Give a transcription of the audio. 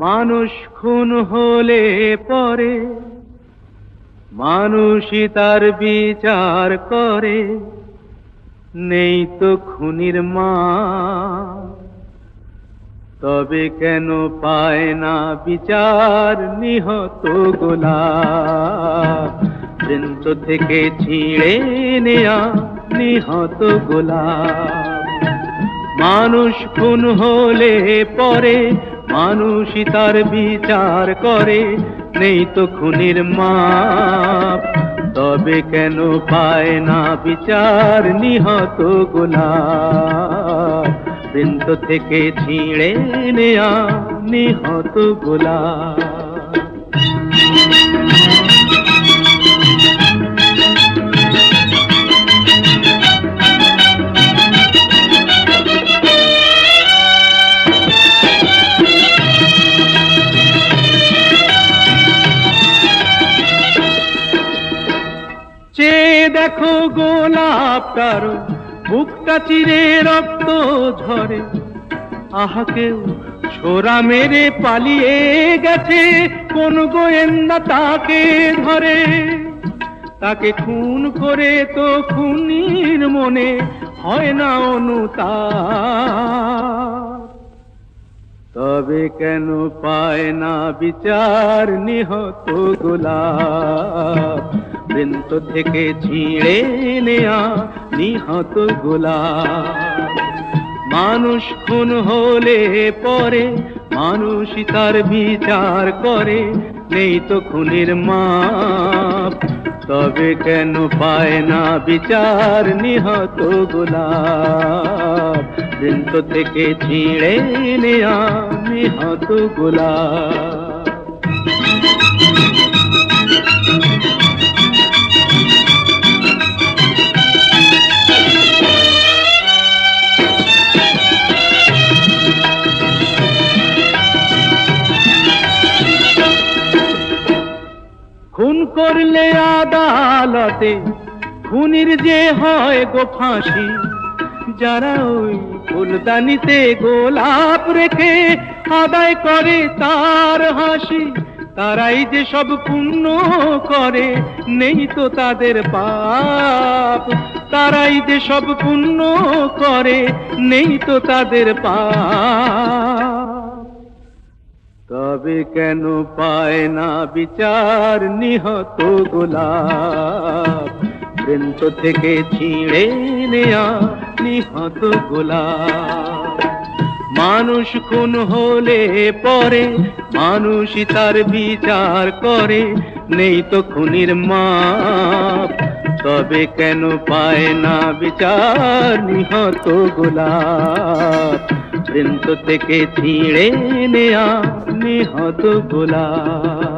মানুষ খুন হলে পরে, মানুষই তার বিচার করে। নেই তো খুনির মা, তবে কেন পায় না বিচার নিহত গোলাপ বৃন্ত থেকে ছিঁড়ে নেয়া নিহত গোলা। মানুষ খুন হলে পরে মানুষই তার বিচার করে, নেই তো খুনির মাপ। তবে কেন পায় না বিচার নিহত গোলাপ? বৃন্দ থেকে ছিঁড়ে নেয়া নিহত গোলাপ। দেখো গোলাপটার বুকটা চিরে রক্ত ঝরে। আহা, কেউ ছোরা মেরে পালিয়ে গেছে, কোন গোয়েন্দা তাকে ধরে। তাকে খুন করে তো খুনির মনে হয় না অনুতা তবে কেন পায় না বিচার নিহত গোলাপ? বৃন্ত থেকে ছিঁড়ে নেয়া নিহত গোলাপ। মানুষ খুন হলে পরে মানুষই তার বিচার করে, নেই তো খুনের মাপ। তবে কেন পায় না বিচার নিহত গোলাপ? বৃন্ত থেকে ছিঁড়ে নেয়া নিহত গোলাপ। খুন করলে আদালতে খুনির যে হয় গো ফাঁসি, যারা ওই ফুলদানিতে গোলাপ রেখে আদায় করে তার হাসি, তারাই যে সব পুণ্য করে, নেই তো তাদের পাপ। তারাই যে সব পুণ্য করে, নেই তো তাদের পাপ। তবে কেন পায় না বিচার নিহত গোলাপ? বৃন্ত থেকে ছিঁড়ে নেয়া নিহত গোলাপ। মানুষ খুন হলে পরে মানুষই তার বিচার করে, নেই তো খুনির মাপ। তবে কেন পায় না বিচার নিহত গোলাপ? বৃন্ত থেকে ছিঁড়ে নেয়া নিহত গোলাপ।